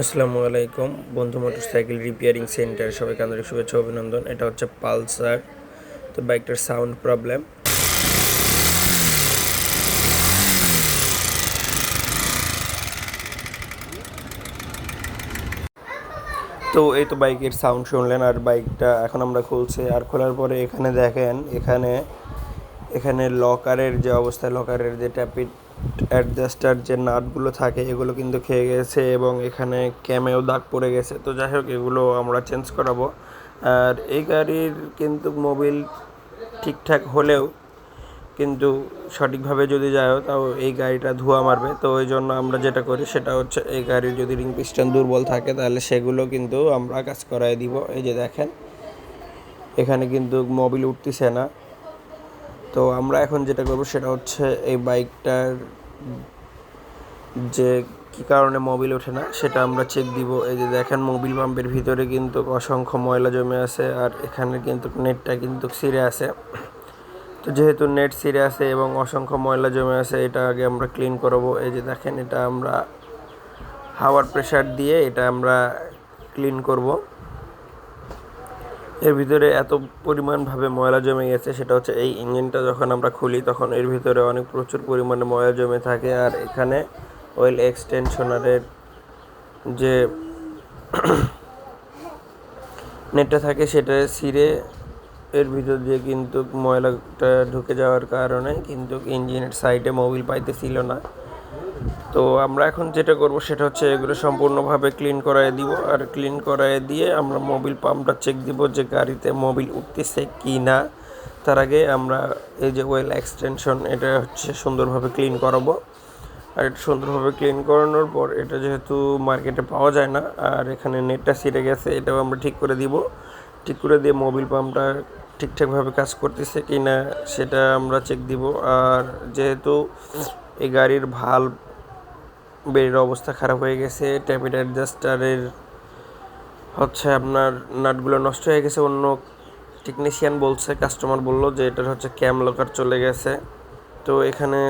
আসসালামু আলাইকুম। বন্ধু মোটরসাইকেল রিপেয়ারিং সেন্টার, সবাইকে আন্তরিক শুভেচ্ছা অভিনন্দন। এটা হচ্ছে পালসার। তো বাইকটার সাউন্ড প্রবলেম। তো এই তো বাইকের সাউন্ড শুনলেন আর বাইকটা এখন আমরা খুলছি। আর খোলার পরে এখানে দেখেন, এখানে এখানে লকারের যে অবস্থা, লকারের যে ট্যাপিট অ্যাডজাস্টার যে নাটগুলো থাকে, এগুলো কিন্তু খেয়ে গেছে এবং এখানে ক্যামেও দাগ পড়ে গেছে। তো যাই হোক, এগুলো আমরা চেঞ্জ করাবো। আর এই গাড়ির কিন্তু মোবিল ঠিকঠাক হলেও কিন্তু সঠিকভাবে যদি যায় তাও এই গাড়িটা ধোয়া মারবে। তো ওই জন্য আমরা যেটা করি, সেটা হচ্ছে এই গাড়ির যদি রিং পিস্টন দুর্বল থাকে, তাহলে সেগুলো কিন্তু আমরা কাজ করাই দিব। এই যে দেখেন, এখানে কিন্তু মোবিল উঠতেছে না। তো আমরা এখন যেটা করব সেটা হচ্ছে এই বাইকটার যে কি কারণে মোবিল ওঠে না, সেটা আমরা চেক দিব। এই যে দেখেন মোবিল পাম্পের ভিতরে কিন্তু অসংখ্য ময়লা জমে আছে আর এখানে কিন্তু নেটটা কিন্তু ছিঁড়ে আছে। তো যেহেতু নেট ছিঁড়ে আছে এবং অসংখ্য ময়লা জমে আছে, এটা আগে আমরা ক্লিন করব। এই যে দেখেন এটা আমরা হাওয়ার প্রেশার দিয়ে এটা আমরা ক্লিন করব। এর ভিতরে এত পরিমাণভাবে ময়লা জমে গেছে, সেটা হচ্ছে এই ইঞ্জিনটা যখন আমরা খুলি তখন এর ভিতরে অনেক প্রচুর পরিমাণে ময়লা জমে থাকে। আর এখানে অয়েল এক্সটেনশনারের যে নেটটা থাকে সেটা ছিঁড়ে এর ভিতর দিয়ে কিন্তু ময়লাটা ঢুকে যাওয়ার কারণে কিন্তু ইঞ্জিনের সাইডে মোবিল পাইতেছিল না। তো আমরা এখন যেটা করব সেটা হচ্ছে এগুলো সম্পূর্ণভাবে ক্লিন করায় দিব। আর ক্লিন করায় দিয়ে আমরা মোবিল পাম্পটা চেক দিব যে গাড়িতে মোবিল উঠতেছে কি না তার আগে আমরা এই যে ওয়েল এক্সটেনশন এটা হচ্ছে সুন্দরভাবে ক্লিন করাবো। আর এটা সুন্দরভাবে ক্লিন করানোর পর এটা যেহেতু মার্কেটে পাওয়া যায় না, আর এখানে নেটটা ছিঁড়ে গেছে, এটাও আমরা ঠিক করে দিব। ঠিক করে দিয়ে মোবিল পাম্পটা ঠিকঠাকভাবে কাজ করতেছে কি না সেটা আমরা চেক দিব। আর যেহেতু এই গাড়ির ভালো বেড়ের অবস্থা খারাপ হয়ে গেছে ট্যাপিড অ্যাডজাস্টারের হচ্ছে আপনার নাটগুলো নষ্ট হয়ে গেছে। অন্য টেকনিশিয়ান বলছে কাস্টমার বলল যে এটার হচ্ছে ক্যাম লকার চলে গেছে। তো এখানে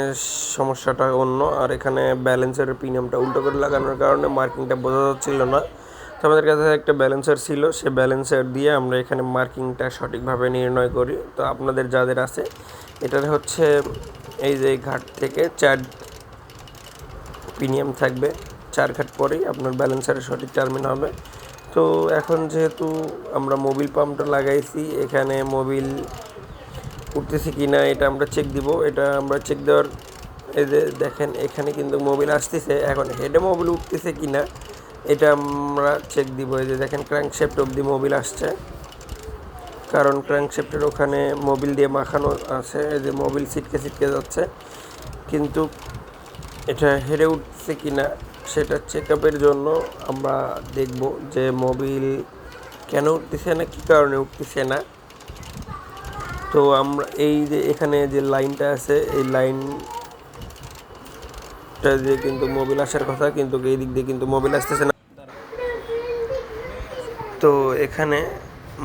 সমস্যাটা অন্য, আর এখানে ব্যালেন্সের প্রিমিয়ামটা উল্টো করে লাগানোর কারণে মার্কিংটা বোঝা যাচ্ছিল না। তো আমাদের কাছে একটা ব্যালেন্সার ছিল, সে ব্যালেন্সার দিয়ে আমরা এখানে মার্কিংটা সঠিকভাবে নির্ণয় করি। তো আপনাদের যাদের আছে, এটার হচ্ছে এই যে ঘাট থেকে চার প্রিমিয়াম থাকবে। চার ঘাট পরেই আপনার ব্যালেন্সারের সঠিক টার্মিন হবে। তো এখন যেহেতু আমরা মোবিল পাম্পটা লাগাইছি, এখানে মোবিল উঠতেছে কি না এটা আমরা চেক দিব। এটা আমরা চেক দেওয়ার এই যে দেখেন, এখানে কিন্তু মোবিল আসতেছে। এখন হেডে মোবিল উঠতেছে কি না এটা আমরা চেক দিব। এই যে দেখেন ক্র্যাঙ্ক শেফট অব্দি মোবিল আসছে। কারণ ক্র্যাঙ্ক শেফটের ওখানে মোবিল দিয়ে মাখানো আছে। এই যে মোবিল ছিটকে ছিটকে যাচ্ছে। কিন্তু এটা হেরে উঠছে কি না সেটা চেক আপের জন্য আমরা দেখব যে মোবিল কেন উঠতেছে না, কী কারণে উঠতেছে না। তো আমরা এই যে এখানে যে লাইনটা আছে, এই লাইনটা দিয়ে কিন্তু মোবিল আসার কথা, কিন্তু এই দিক দিয়ে কিন্তু মোবিল আসতেছে না। তো এখানে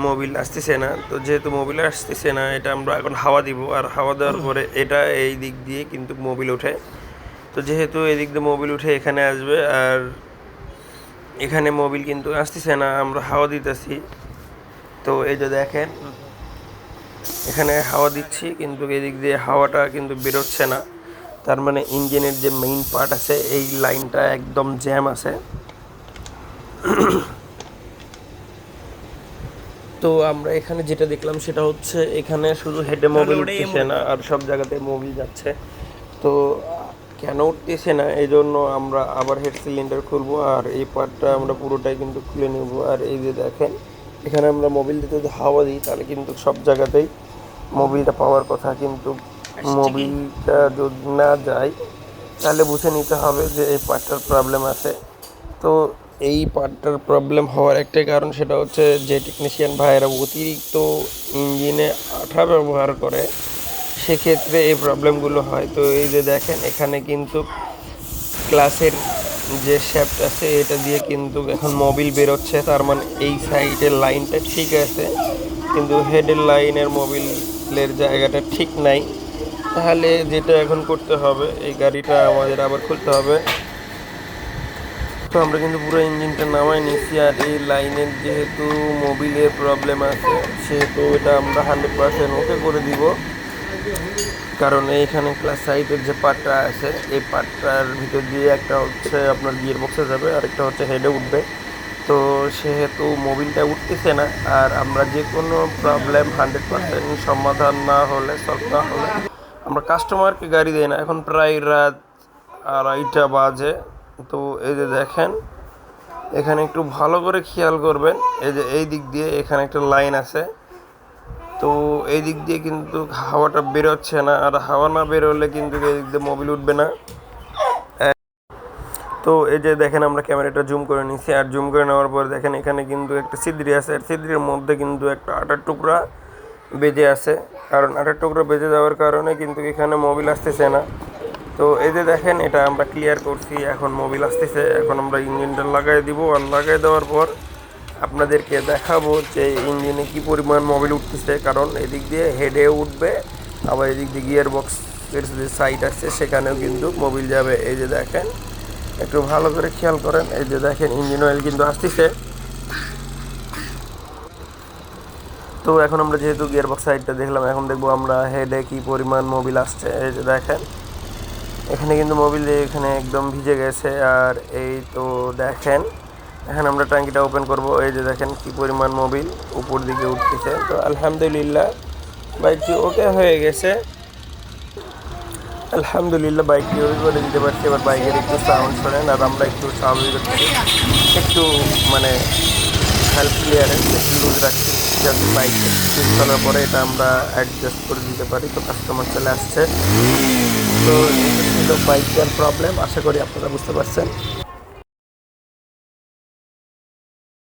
মোবিল আসতেছে না। তো যেহেতু মোবিল আসতেছে না, এটা আমরা এখন হাওয়া দিব। আর হাওয়া দেওয়ার পরে এটা এই দিক দিয়ে কিন্তু মোবিল ওঠে। তো যেহেতু এদিক দিয়ে মোবিল উঠে এখানে আসবে আর এখানে মোবিল কিন্তু আসতেছে না আমরা হাওয়া দিতেছি। তো এই যে দেখেন এখানে হাওয়া দিচ্ছি কিন্তু এদিক দিয়ে হাওয়াটা কিন্তু বেরোচ্ছে না। তার মানে ইঞ্জিনের যে মেইন পার্ট আছে এই লাইনটা একদম জ্যাম আছে। তো আমরা এখানে যেটা দেখলাম সেটা হচ্ছে এখানে শুধু হেডে মোবিল উঠতেছে না আর সব জায়গাতে মোবিল যাচ্ছে। তো কেন উঠতেছে না এই জন্য আমরা আবার হেড সিলিন্ডার খুলবো আর এই পার্টটা আমরা পুরোটাই কিন্তু খুলে নেব। আর এই যে দেখেন এখানে আমরা মোবিল দিতে যদি হাওয়া দিই তাহলে কিন্তু সব জায়গাতেই মোবিলটা পাওয়ার কথা। কিন্তু মোবিলটা যদি না যায় তাহলে বুঝে নিতে হবে যে এই পার্টটার প্রবলেম আছে। তো এই পার্টটার প্রবলেম হওয়ার একটাই কারণ সেটা হচ্ছে যে টেকনিশিয়ান ভাইয়েরা অতিরিক্ত ইঞ্জিনে আঠা ব্যবহার করে। সেক্ষেত্রে এই প্রবলেমগুলো হয়। তো এই যে দেখেন, এখানে কিন্তু ক্লাসের যে শ্যাফট আছে, এটা দিয়ে কিন্তু এখন মোবিল বেরোচ্ছে। তার মানে এই সাইডের লাইনটা ঠিক আছে, কিন্তু হেডের লাইনের মোবিলের জায়গাটা ঠিক নাই। তাহলে যেটা এখন করতে হবে, এই গাড়িটা আমাদের আবার খুলতে হবে। তো আমরা কিন্তু পুরো ইঞ্জিনটা নামাই নিচ্ছি আর এই লাইনের যেহেতু মোবিলের প্রবলেম আছে, সেহেতু এটা আমরা হান্ড্রেড পার্সেন্ট ওকে করে দিব। কারণ এইখানে ক্লাস সাইটের যে পার্টটা আছে, এই পার্টটার ভিতর দিয়ে একটা হচ্ছে আপনার গিয়ার বক্সে যাবে, আরেকটা হচ্ছে হেডে উঠবে। তো সেহেতু মোবিলটা উঠতেছে না, আর আমরা যে কোনো প্রবলেম হান্ড্রেড পার্সেন্ট সমাধান না হলে সলভ না হলে, আমরা কাস্টমারকে গাড়ি দেই না। এখন প্রায় রাত আড়াইটা বাজে। তো এই যে দেখেন, এখানে একটু ভালো করে খেয়াল করবেন। এই যে এই দিক দিয়ে এখানে একটা লাইন আছে। তো এই দিক দিয়ে কিন্তু হাওয়াটা বেরোচ্ছে না, আর হাওয়া না বেরোলে কিন্তু এই দিক দিয়ে মোবিল উঠবে না। তো এই যে দেখেন আমরা ক্যামেরাটা জুম করে নিচ্ছি আর জুম করে নেওয়ার পর দেখেন এখানে কিন্তু একটা ছিদ্রি আছে, আর ছিদ্রির মধ্যে কিন্তু একটা আটার টুকরা বেজে আছে। কারণ আটার টুকরা বেজে যাওয়ার কারণে কিন্তু এখানে মোবিল আসতেছে না। তো এই যে দেখেন, এটা আমরা ক্লিয়ার করছি, এখন মোবিল আসতেছে, এখন আমরা ইঞ্জিনটা লাগাই দিব। আর লাগাই দেওয়ার পর আপনাদেরকে দেখাবো যে ইঞ্জিনে কি পরিমাণ মোবিল উঠতেছে, কারণ এদিক দিয়ে হেডে উঠবে, আবার এদিক দিয়ে গিয়ার বক্স এর যে সাইড আছে, সেখানেও কিন্তু মোবিল যাবে। এই যে দেখেন, একটু ভালো করে খেয়াল করেন। এই যে দেখেন ইঞ্জিন অয়েল কিন্তু আসতেছে। তো এখন আমরা যেহেতু গিয়ার বক্স সাইডটা দেখলাম, এখন দেখব আমরা হেডে কি পরিমাণ মোবিল আসছে। এই যে দেখেন, এখানে কিন্তু মোবিল এখানে একদম ভিজে গেছে। আর এই তো দেখেন এখন আমরা ট্যাঙ্কিটা ওপেন করব। এই যে দেখেন কি পরিমাণ মোবিল উপর দিকে উঠতেছে। তো আলহামদুলিল্লাহ, বাইকটি ওকে হয়ে গেছে। আলহামদুলিল্লাহ, বাইকটি ওই করে দিতে পারছি। এবার বাইকের একটু সাউন্ড শোনেন, আর আমরা একটু স্বাভাবিক একটু মানে হেল্প ক্লিয়ারেন্স একটু লুজ রাখছি, যাতে বাইক চুজ করার পরে এটা আমরা অ্যাডজাস্ট করে দিতে পারি। তো কাস্টমার চলে আসছে। তো ছিল বাইকের প্রবলেম আশা করি আপনারা বুঝতে পারছেন।